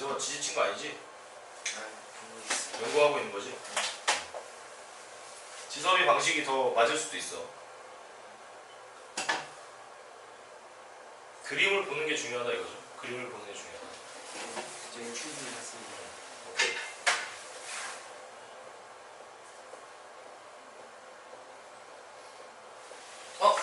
지서가 지지친 거 아니지? 연구하고 있는 거지? 지섭이 방식이 더 맞을 수도 있어. 그림을 보는 게 중요하다 이거죠. 그림을 보는 게 중요하다. 저희 충분히 했습니다. 오케이. 어?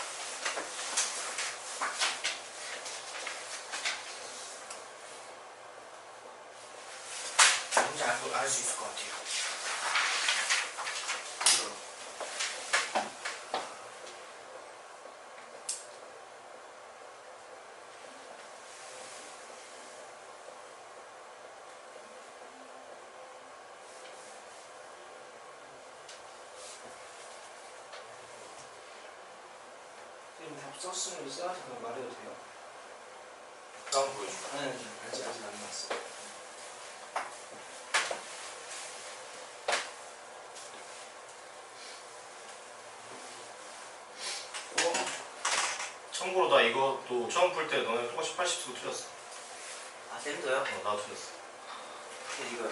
뭔지 알고 알 수 있을 것 같아요. 썼으면 써야지 그냥 말해도 돼요? 다음 보여줘. 아니 아니 아직 아직 안 나왔어. 어? 참고로 나 이것도 처음 풀 때 너네 똑같이 80수도 틀렸어. 아 쌤도요? 어, 나도 틀렸어. 근데 이거요.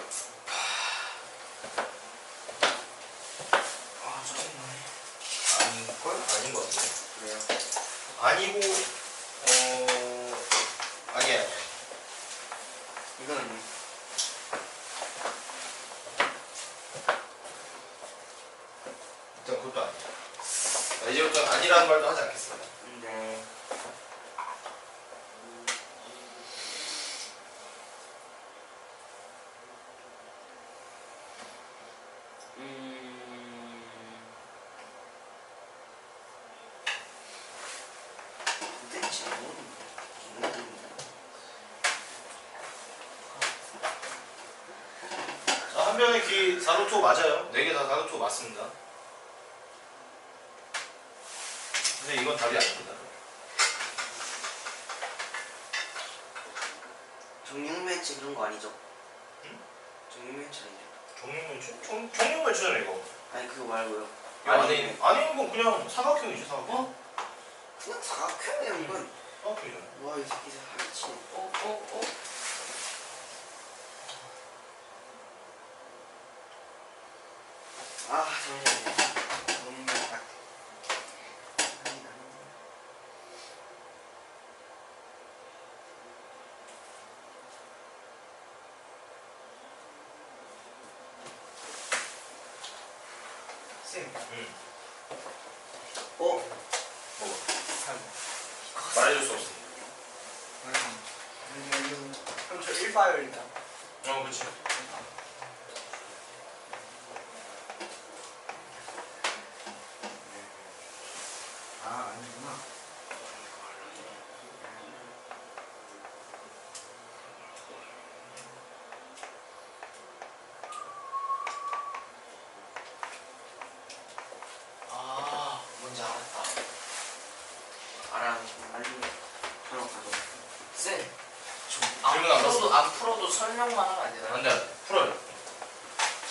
아 짜증나네. 아닌걸? 아닌 것 같은데. 그래요? 아니고, 3변의 기 4루토 맞아요. 4개 다 4루토 맞습니다. 근데 이건 답이 아닙니다. 정육면치 그런 거 아니죠? 응? 정육면치 아니죠? 정육면치? 정, 정육면치잖아 이거. 아니 그거 말고요. 아니, 아니, 안에 있는 안에 있는 건 그냥 사각형이죠 사각형. 어? 그냥 사각형이야 이건. 사각형이잖아. 와이 새끼들 하치. 어어 어. 어, 어. 응. 어? 뭐 참. 말해줄 수. 그럼 저 1파요 일단. 어 그렇지. 아 아니구나. 아 뭔지 알았다. 알아. 알림 전화 가져. 쌤. 안 질문 안 풀어도 안 풀어도 설명만 하면 안 되나요? 안돼 안돼 풀어요.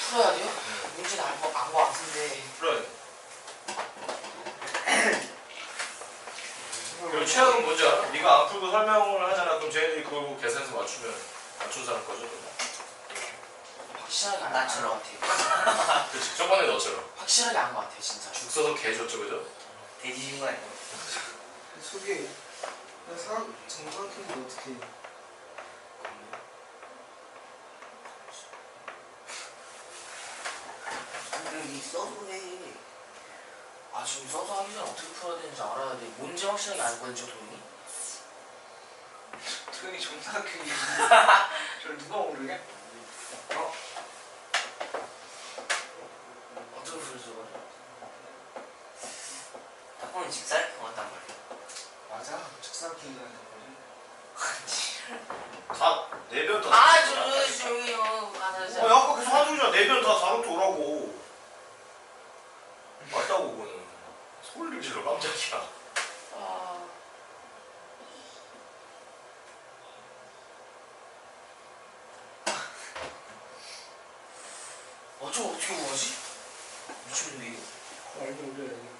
풀어야 돼요? 문제는 안거 안거 같은데. 풀어야 돼. 그리고 최악은 뭔지 알아? 네가 안 풀고 설명을 하잖아. 그럼 쟤네들이 그걸 보고 계산해서 맞추면 맞춘 사람 거죠. 확실하게 안한것 같아요. 그렇지. 저번에 너처럼 확실하게 안것 같아요 진짜. 죽 써서 개 줬죠, 그죠? 돼지인 거 아니에요? 속에 사 정상인데 어떻게 이 써도 해. 아 지금 써서 하기 전에 어떻게 풀어야 되는지 알아야 돼. 뭔지 확실하게 알거든 저 돈이. 도현이 정상인지 저를 누가 모르게? 어? 어떻게? 딱 보면 직사각형 같단 말이야. 맞아 직사각형이라는 거지 다 네변 다. 아 저, 조용히요. 아, 나 어, 진짜. 야, 아까 계속 하는 소리잖아. 네변 다 사로 오라고. 맞다고 그거는. 소리를 질러 깜짝이야. 아. 어저 어떻게 구하지? 미쳤는데 이거. 알게 올려야지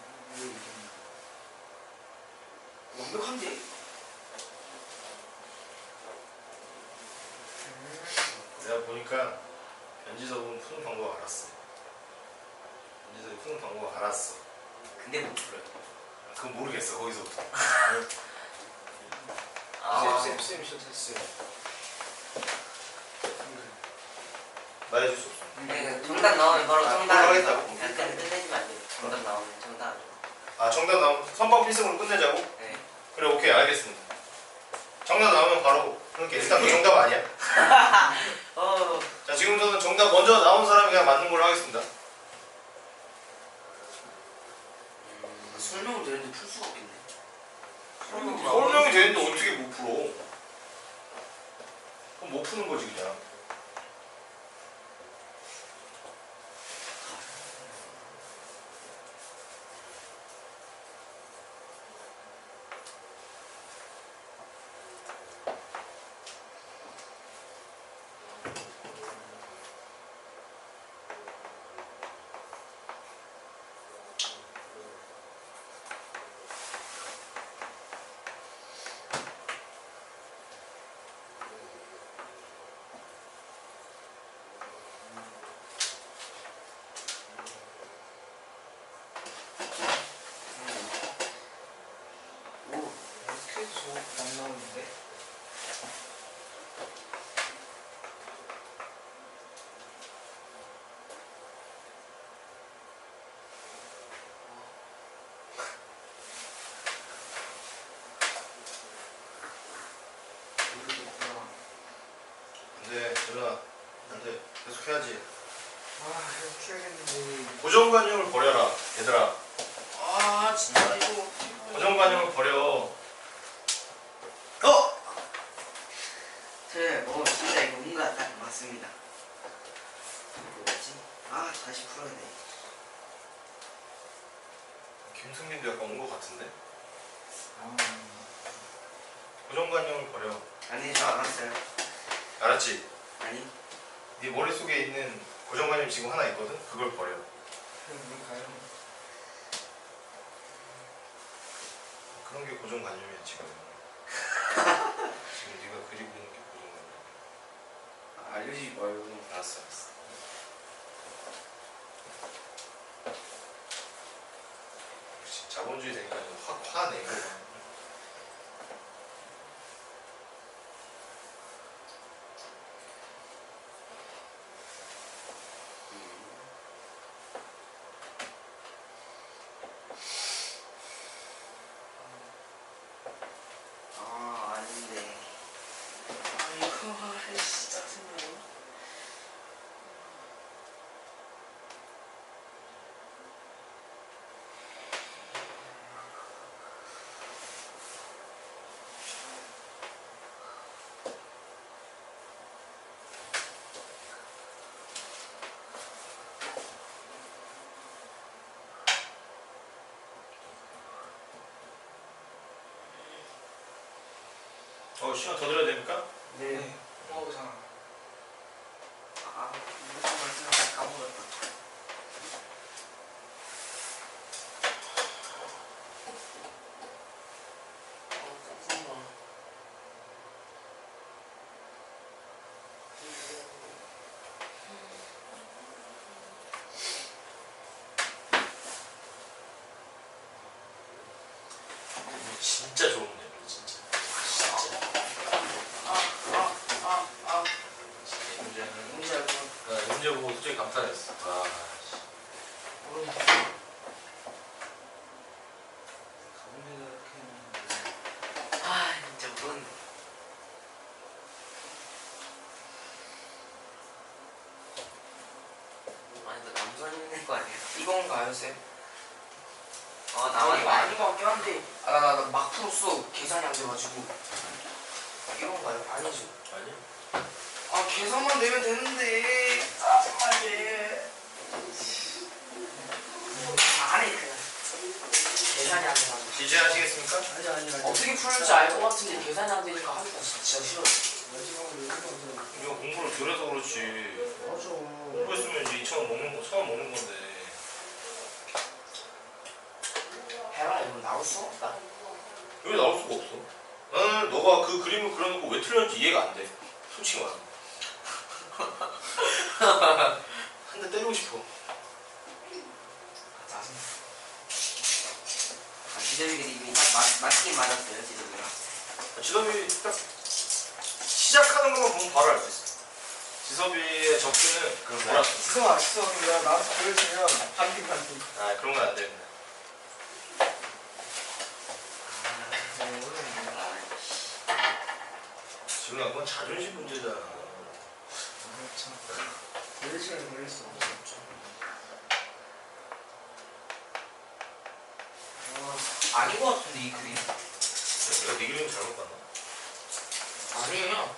완벽한데? 푸는 방법 알았어. 근데 못 풀어요. 그건 모르겠어 거기서부터. 아, 쌤, 쌤, 쌤, 쌤, 말해줄 수 없어. 네, 정답 나오면 바로 아, 정답. 그냥 끝내주면 안 돼요. 정답 나오면 정답. 아 정답 나오면 선방 필승으로 끝내자고? 네. 그래 오케이 알겠습니다. 정답 나오면 바로 그렇게 일단 그 정답 아니야? 어, 자 지금 저는 정답 먼저 나온 사람이 그냥 맞는 걸로 하겠습니다. 음, 설명을 되는데 풀 수가 없겠네. 설명이 되는데 어떻게 못 풀어? 그럼 못 푸는 거지 그냥. 오, 어떻게 저안 나오는데? 모르겠구나. 안돼 누나 안돼 계속 해야지. 아, 이거 키워야겠는데. 고정관념을 버려라 얘들아. 아, 진짜 이거. 고정관념을 버려. 어! 네, 어, 진짜 이거 뭔가 딱 맞습니다. 뭐지? 아, 다시 풀어야 돼. 김승민도 약간 온 것 같은데? 아, 고정관념을 버려. 아니, 저 안 왔어요. 알았지? 아니, 네 머릿속에 있는 고정관념 지금 하나 있거든? 그걸 버려. 그런 게 고정관념이야 지금. 지금 네가 그리고 있는 게 고정관념. 아, 알려주지 말고. 알았어 알았어. 역시 자본주의 되니까 확 화내고. 아, 아닌데. 아이고, 아이씨, 짜증나. 어 시간 더 들어야 됩니까? 네. 어, 자. 아, 무슨 말씀 까먹었다. 아, 짜증나. 진짜 좋은 데 진짜. 진짜. 아, 아, 아, 아. 문제는 문제 알고. 나 문제 보고 솔직히 감탄했어. 아, 씨. 모르겠어. 가본이가 이렇게 아, 진짜 무서운데. 남선 있는 거 아니야? 이건 가요, 쌤? 아, 나 나만 이거 아닌 것 같긴 한데. 아, 나, 나, 나 막 풀었어. 계산이 안 돼가지고. 이건 가요? 아니죠. 아니? 아, 계산만 되면 되는데. 짜증나게. 안 해, 그냥. 계산이 안 돼가지고. 지지하시겠습니까? 아니, 아니, 아니. 어떻게 풀는지 알 것 같은데 계산이 안 되니까 하기가 진짜 싫어. 이거 공부를 들여서 그렇지. 맞아. 공부했으면 이제 2천 원 먹는 거 처음 먹는 건데. 해봐, 이거 나올 수 없다. 왜 나올 수가 없어? 나는 너가 그 그림을 그려놓고 왜 틀렸는지 이해가 안 돼. 솔직히 말하면. 한 대 때리고 싶어. 지점이 그림이 딱 맞, 맞긴 맞았어요 지점이랑 지섭이 딱 시작하는 것만 보면 바로 알 수 있어. 지섭이의 접근은 그 뭐라? 그거 아시죠? 내가 나한테 보여주면 반띵 반띵. 아 그런 건 안 됩니다. 지금 그건 자존심 문제잖아. 몇 시간 걸렸어. 아닌 것 같은데 이 그림 내가 네 그림 잘못 봤나? 아니에요.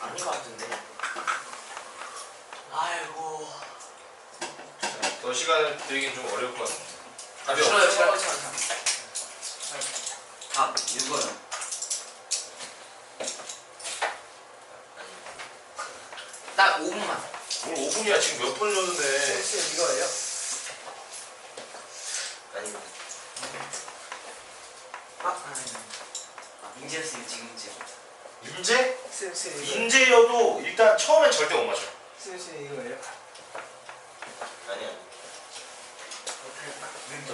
아닌 것 같은데. 아이고. 더 시간을 들이긴 좀 어려울 것 같아. 답이 싫어요. 싫어요, 싫어요. 답 읽어요 딱 5분만. 오늘 5분이야 지금 몇 분 줬는데. 쌤 이거예요? 아닙니다. 아, 아, 아 민재였어요 지금 이제 인재? 쌤쌤 이거. 인재여도 일단 처음엔 절대 못 맞춰. 쌤쌤 이거예요? 아니야.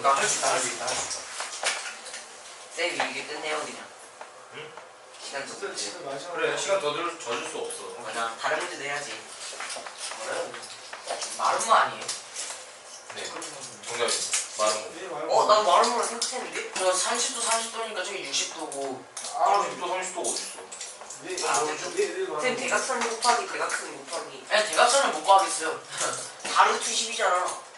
나할수 있다, 할 수 있다. 쌤이 이게 끝내요 그냥 응? 시간 좀쌤 지금 마지막. 그래 시간 더 줄, 져줄 수 없어. 맞아 다른 문제도 해야지 뭐래요? 마름모 아니에요? 네. 정답입니다. 말은 왜 말고? 어? 난 마름모라 생각했는데? 저 30도, 30도니까 저기 60도고. 뭐. 아, 30도 30도 어딨어? 왜? 아, 말고? 쌤 대각선 곱하기 대각선 곱하기 아니, 대각선을 못 구하겠어요. 바루트 10이잖아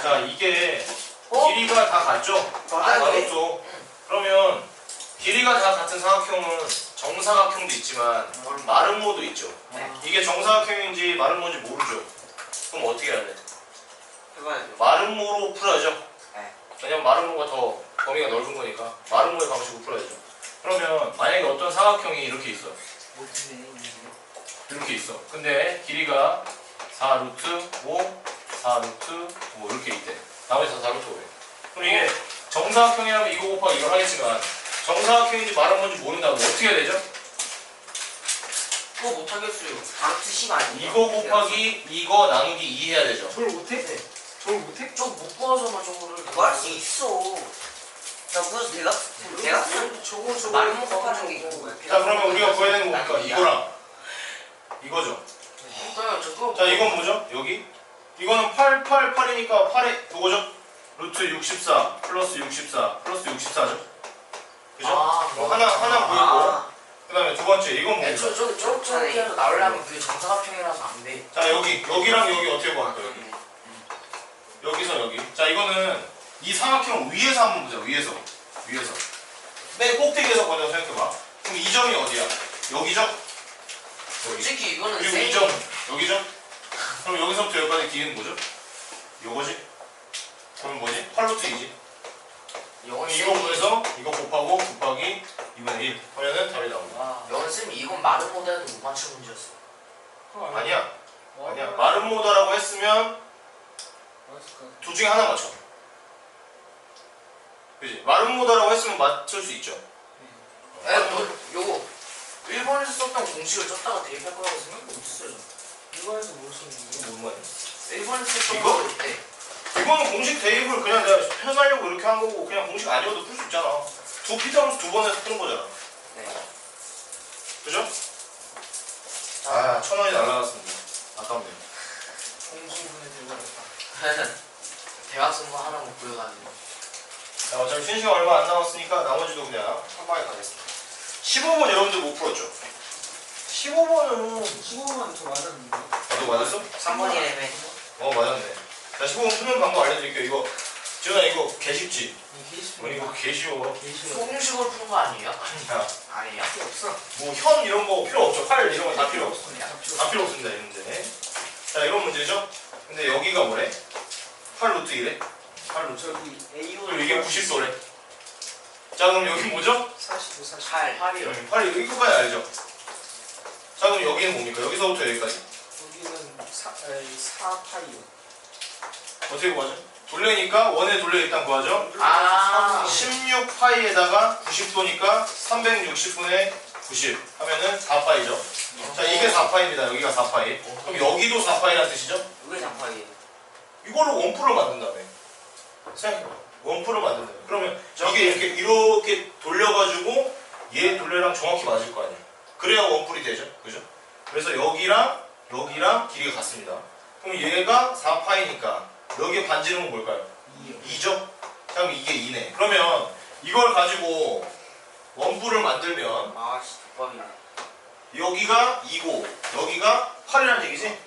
자 이게 어? 길이가 다 같죠? 맞아요. 맞죠? 그러면 길이가 다 같은 사각형은 정사각형도 있지만 마름모도 있죠. 네. 이게 정사각형인지 마름모인지 모르죠. 그럼 어떻게 해야 돼? 해봐야죠 마름모로 풀어야죠. 네. 왜냐면 마름모가 더 범위가 넓은 거니까 마름모의 방식으로 풀어야죠. 그러면 만약에 어떤 사각형이 이렇게 있어. 이렇게 있어. 근데 길이가 4 루트 5, 4 루트 5 이렇게 있대. 나머지 다 4 루트 5래. 그럼 이게 정사각형이라면 이거 곱하기 이걸 하겠지만 정사각형인지 마름모인지 모른다면 어떻게 해야 되죠? 그거 못 하겠어요. 바루트 10 아니에요? 이거 곱하기 이거 나누기 2 해야 되죠. 저걸 못해? 네. 저걸 못해? 저못 구하잖아, 저거를. 그거 할수 있어 야 그래서 대각선 대각선 저거 저거. 마름모 곱하는 게 있고 자 그러면 우리가 구해야 되는 거 뭡니까? 이거랑 이거죠. 그러니까 저거. 자 이건 뭐죠? 여기 이거는 8, 8, 8이니까 8에 그거죠? 루트 64 플러스 64 플러스 64죠? 그죠? 아, 뭐 하나 하나 보이고 아, 그 다음에 두 번째 이건 뭡니까? 애초에 저, 저, 저렇게 해서 나오려면 그게 정사각형이라서 안 돼. 자 여기 여기랑 여기 어떻게 구할 거야 여기 여기서 여기 자 이거는 이 사각형 위에서 한번 보자 위에서 위에서 맨 꼭대기에서 보자 생각해봐 그럼 이 점이 어디야? 여기죠? 여기 솔직히 이거는 그리고 이 점 여기죠? 그럼 여기서부터 여기까지 길이는 뭐죠? 요거지? 그럼 뭐지? 8루트 2지 영원 이거 구해서 이거 곱하고 곱하기 2분의 1 하면은 답이 와, 영원 쌤이 이건 마른 모델은 못 맞춘 문제였어. 아니야 뭐 아니야 하냐? 마른 모다라고 했으면. 둘 중에 하나 맞춰 그지? 마른 모다라고 했으면 맞출 수 있죠 에, 너 요거 일본에서 썼던 공식을 썼다가 대입할 거라고 생각 못했어요. 저는. 일본에서 뭘 쓰는데? 이거 뭔 말이야? 일본에서 썼던 이거? 거 때. 이거는 공식 대입을 그냥 내가 편하려고 이렇게 한 거고 그냥 공식 아니어도 풀 수 있잖아 두 피터면서 두 번에서 푸는 거잖아 네. 그죠? 아 천 원이 날라갔습니다 아깝네요 공중분해 되버렸다. 대학생 거 하나 못 구해가지고. 자 어차피 쉬는 시간 얼마 안 남았으니까 나머지도 그냥 한 방에 가겠습니다 15번 여러분들 못 풀었죠? 15번은 15만 저 맞았는데. 나도 맞았어? 3번이래매 어 맞았네 자 15번 푸는 방법 알려드릴게요 이거 지훈아 이거 개 쉽지? 이 게시판. 어, 이거 개 쉬워 게시판. 소공식으로 푸는 거 아니에요? 아니야 아니에요? 없어. 뭐 현 이런 거 필요 없죠 팔 이런 거 다 필요 없어 다 필요 다 필요 없습니다 이 문제 자 이런 문제죠 근데 여기가 뭐래? 8루트 1에 8루트 저기 A1 그리고 이게 90도래 자 그럼 여기 뭐죠? 45, 48. 8, 8이요. 여기 8이 여기까지 알죠? 자 그럼 여기는 뭡니까? 여기서부터 여기까지 여기는 4, 에이, 4파이요. 어떻게 구하죠? 돌려니까 원의 돌려 일단 구하죠 아. 16파이에다가 90도니까 360분의 90 하면은 4파이죠 자 이게 4파입니다 여기가 4파이 그럼 여기도 4파이라는 뜻이죠? 이게 장파이에요 이걸로 원뿔을 만든다며 생각해봐 원프로 만든다. 그러면 이게 이렇게 이렇게 돌려가지고 얘 돌려랑 정확히 맞을 거 아니야. 그래야 원풀이 되죠. 그죠? 그래서 여기랑 여기랑 길이가 같습니다. 그럼 얘가 4파이니까 여기에 반지름은 뭘까요? 2죠? 자, 그럼 이게 2네. 그러면 이걸 가지고 원뿔을 만들면 아씨 족밥이네 여기가 2고 여기가 8이라는 얘기지? 네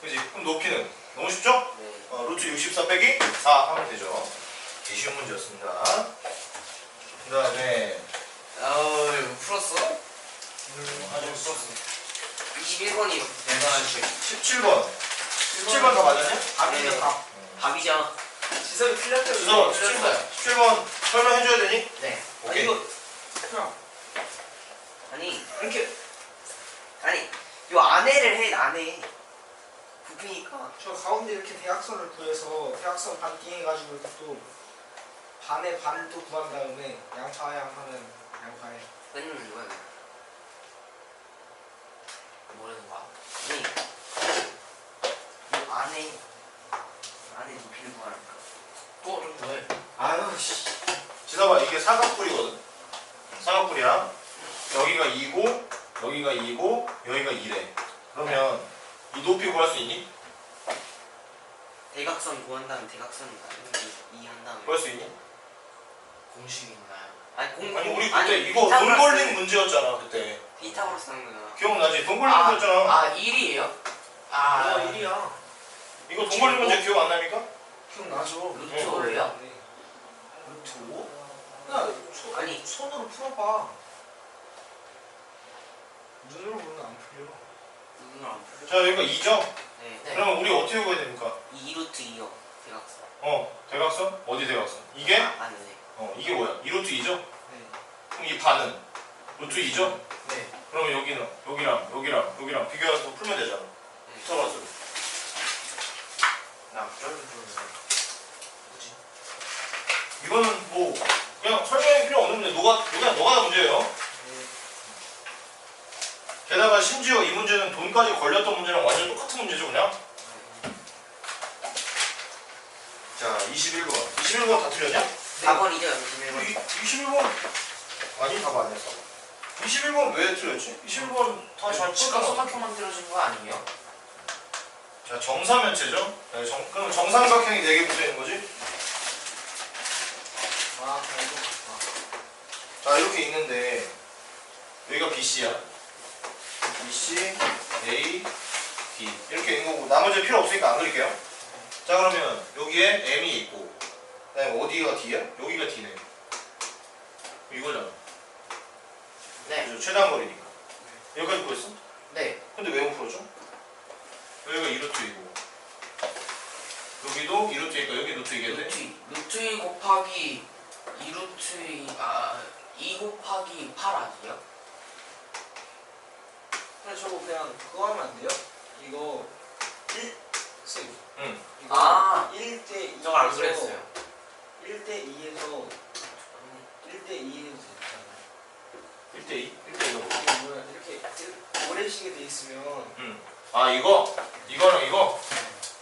그지? 그럼 높이는 너무 쉽죠? 네. 어, 루트 64 빼기 4 하면 되죠. 되게 쉬운 문제였습니다. 그 다음에 이거 풀었어? 아주 풀었어. 21번이 대단한 식 17번. 17번 다 맞았냐? 네. 답 답이죠 지성이 틀렸대. 주서 17번. 17번 설명해줘야 되니? 네 아니 오케이. 이거 아니 이렇게 아니 요 안에를 해 안에 부피니까 저 가운데 이렇게 대각선을 구해서 대각선 반 띵해가지고 이렇게 또 반에 반을 또 구한 다음에 양파양 하면 양파에 거야 이거 뭐라는 거야? 아니 요 안에 안에 높이를 구하니까 또 어려운 거야 아유 씨 지사봐 이게 사각뿔이거든. 사각뿔이야. 여기가 2고 여기가 2고 여기가 2래. 그러면 이 높이 구할 수 있니? 대각선 구한 다음에 대각선 이한 다음에 구할 수 있니? 공식이 있나요? 아니 공 아니 우리 그때 아니, 이거 돈 피타고라스. 벌린 문제였잖아 그때. 하는 거잖아 기억나지? 돈 벌린 아, 문제였잖아. 아 1이에요? 아아 1이야 이거 돈 벌린 문제 기억 안 납니까? 기억나죠? 루트 5예요? 네. 루트 5? 야 소, 아니. 손으로 풀어봐 눈으로 보면 안 풀려 눈을 안 풀려 자 여기가 2죠? 네 네. 그러면 우리 어떻게 구해야 됩니까? 2루트 2요 대각선 어 대각선? 어디 대각선? 이게? 아니 네어 이게 뭐야? 2루트 2죠? 네 그럼 이 반은? 루트 2죠? 네. 그러면 여기는 여기랑 여기랑 여기랑 비교해서 풀면 되잖아. 피타고라스로 나 뭐지? 이거는 뭐 그냥 설명이 필요 없는 문제. 너가 그냥 너가 문제예요. 네. 게다가 심지어 이 문제는 돈까지 걸렸던 문제랑 완전 똑같은 문제죠 그냥? 자 21번. 21번 다 틀렸냐? 4번이죠 21번. 이, 21번. 아니 답 아니었어 21번 왜 틀렸지? 21번 다잘 치가 풀었잖아 삼각형 만들어진 거 아니에요? 자 정사면체죠 네, 정, 그럼 정삼각형이 4개 붙어있는 거지? 아 그래도 아. 자 이렇게 있는데 여기가 BC야 BC, A, D 이렇게 있는 거고 나머지 필요 없으니까 안 그릴게요 자 그러면 여기에 M이 있고 그 다음에 어디가 D야? 여기가 D네 이거잖아 네 그죠? 최단 거리니까 여기까지 보였어? 네. 근데 왜 못 풀어줘? 여기가 2루트이고 여기도 2루트니까 여기 루트이겠네 루트 루트 2 곱하기 2루트 2, 아, 2 곱하기 8 아니에요? 그냥 저거 그냥 그거 하면 안 돼요? 이거 1 쌤. 응. 이거 아. 1대 2 저거 안 그랬어요 1대 2에서 1대 2에서 됐잖아요. 1대2? 1대2가 뭐야? 이게 뭐야? 이렇게 오래시게 돼 있으면 응. 아 이거? 이거랑 이거?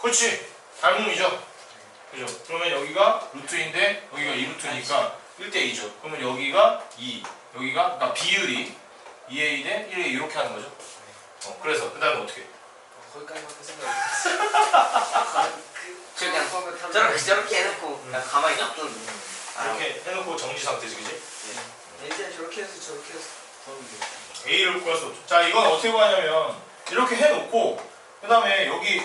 그렇지 닮음이죠 그죠? 그러면 여기가 루트인데 여기가 2루트니까 1대2죠 그러면 여기가 2 여기가 그러니까 비율이 2a 대 1a 이렇게 하는 거죠 어, 그래서 그 다음에 어떻게 거기까지밖에 생각이 저 그냥 안 저렇게 저렇게 해놓고 그냥 가만히 놔두는 이렇게 해놓고 정지 상태지 그지? 예전에 저렇게 해서 저렇게 해서. A를 구할 수 없죠 자 이건 어떻게 구하냐면 이렇게 해놓고 그 다음에 여기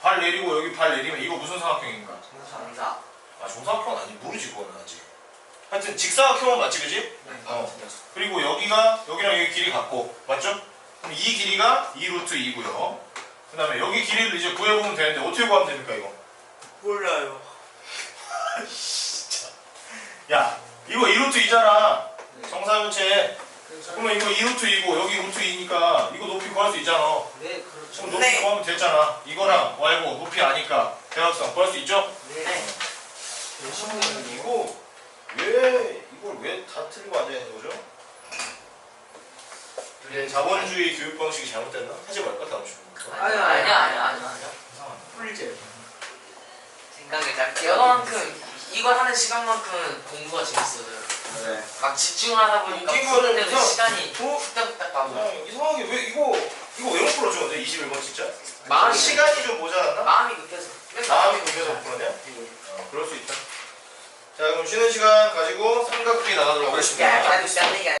발 내리고 여기 발 내리면 이거 무슨 삼각형인가? 정사 아 정사각형은 아니 모르지 그거는 아직 하여튼 직사각형은 맞지 그지? 네. 어. 그리고 여기가 여기랑 여기 길이 같고 맞죠? 그럼 이 길이가 2 루트 2고요 그 다음에 여기 길이를 이제 구해보면 되는데 어떻게 구하면 됩니까 이거? 몰라요 야 이거 2루트 2잖아 네. 정사면체 그래서 그러면 이거 2루트 2고 여기 루트 2니까 이거 높이 구할 수 있잖아 네 그렇죠. 그럼 높이 네. 구하면 됐잖아 이거랑 Y고 높이 아니까 대각선 구할 수 있죠? 네. 네. 열심히 이거 왜 이걸 왜 다 틀리고 앉아 있는 거죠? 네, 자본주의 교육 방식이 잘못됐나? 하지 말까 다음 주부터 아니야 아니야 아니야 아니야 아니야 풀제. 생각을 짧게 여만큼 이걸 하는 시간만큼은 공부가 재밌어요. 네. 막 집중하다 보니까 푸는 우선 시간이 도- 후딱후딱 가고 그냥 이상하게 왜 이거 이거 왜 못 풀어줘 근데 21번 진짜? 마음이 시간이 좀 모자랐나? 마음이 급해서 맨날 마음이 급해서 못 풀었냐? 어, 그럴 수 있다 자 그럼 쉬는 시간 가지고 삼각비 나가도록 하겠습니다 야, 나도 딴 얘기